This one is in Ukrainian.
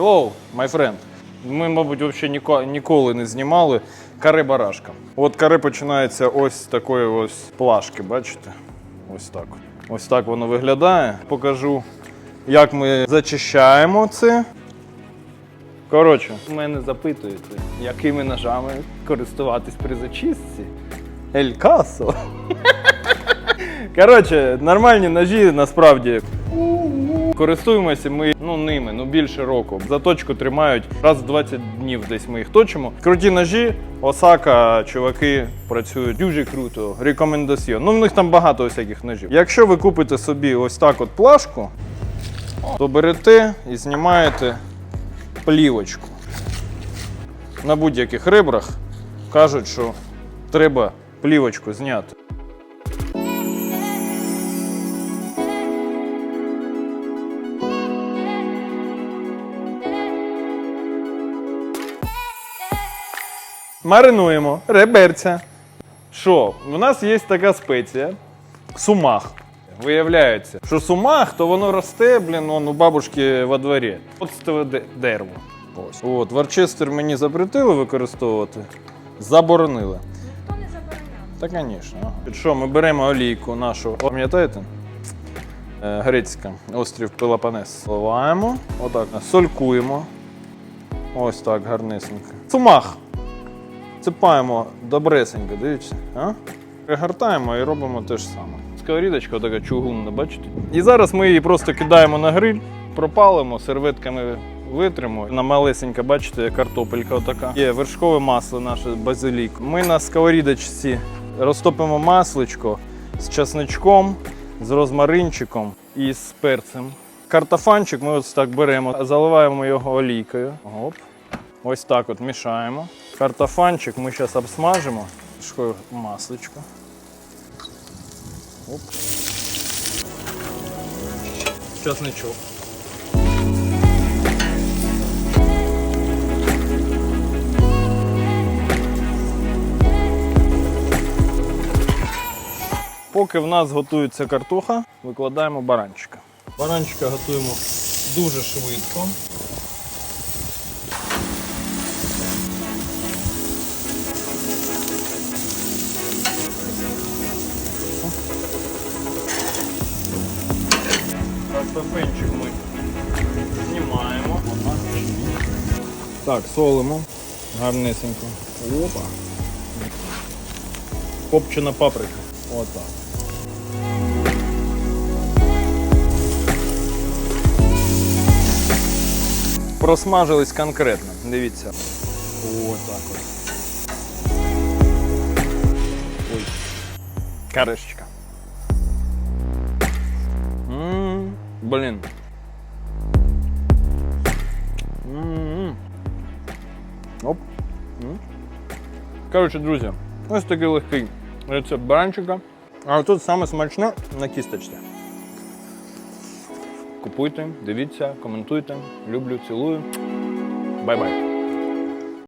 Hello, my friend. Ми, мабуть, взагалі ніко- ніколи не знімали каре барашка. От каре починається ось з такої ось плашки, бачите? Ось так. Ось так воно виглядає. Покажу, як ми зачищаємо це. Коротше, мене запитуєте, якими ножами користуватись при зачистці. Ель Касо. Коротше, нормальні ножі насправді. Користуємося ми ну, ними ну, більше року. Заточку тримають раз в 20 днів десь ми їх точимо. Круті ножі, Осака, чуваки працюють дуже круто. Рекомендаціон. Ну, в них там багато всяких ножів. Якщо ви купите собі ось так от плашку, то берете і знімаєте плівочку. На будь-яких ребрах кажуть, що треба плівочку зняти. Маринуємо реберця. Що? У нас є така спеція сумах. Виявляється, що сумах, то воно росте, блін, он у бабушки во дворі. Оцтове де- дерево. Ось. От, Варчестер мені запретили використовувати, заборонили. Ніхто не забороняв. Та, звісно. Під що ми беремо олійку нашу, пам'ятаєте? Е, Грецька, острів Пелопонес. Сливаємо, отак, солькуємо. Ось так, гарнесенько. Цумах. Цепаємо добресенько, дивіться. А? Пригортаємо і робимо те ж саме. Сковорідочка така чугунна, бачите? І зараз ми її просто кидаємо на гриль, пропалимо, серветками витримо. На малесенька, бачите, картопелька отака. Є вершкове масло наше базилік. Ми на сковорідочці розтопимо масличко з часничком, з розмаринчиком і з перцем. Картофанчик ми ось так беремо, заливаємо його олійкою. Оп. Ось так от мішаємо. Картофанчик ми зараз обсмажимо. Шкою масличко. Оп. Часничок. Поки в нас готується картоха, викладаємо баранчика. Баранчика готуємо дуже швидко. Картофельчик ми знімаємо. Так, солимо. Гарнесенько. Опа. Копчена паприка. Отак. Просмажились конкретно. Дивіться. Отак от. Ой. Каришечка. Блін. Оп. Коротше, друзі, ось такий легкий рецепт баранчика. А тут саме смачне на кісточці. Купуйте, дивіться, коментуйте. Люблю, цілую. Бай-бай.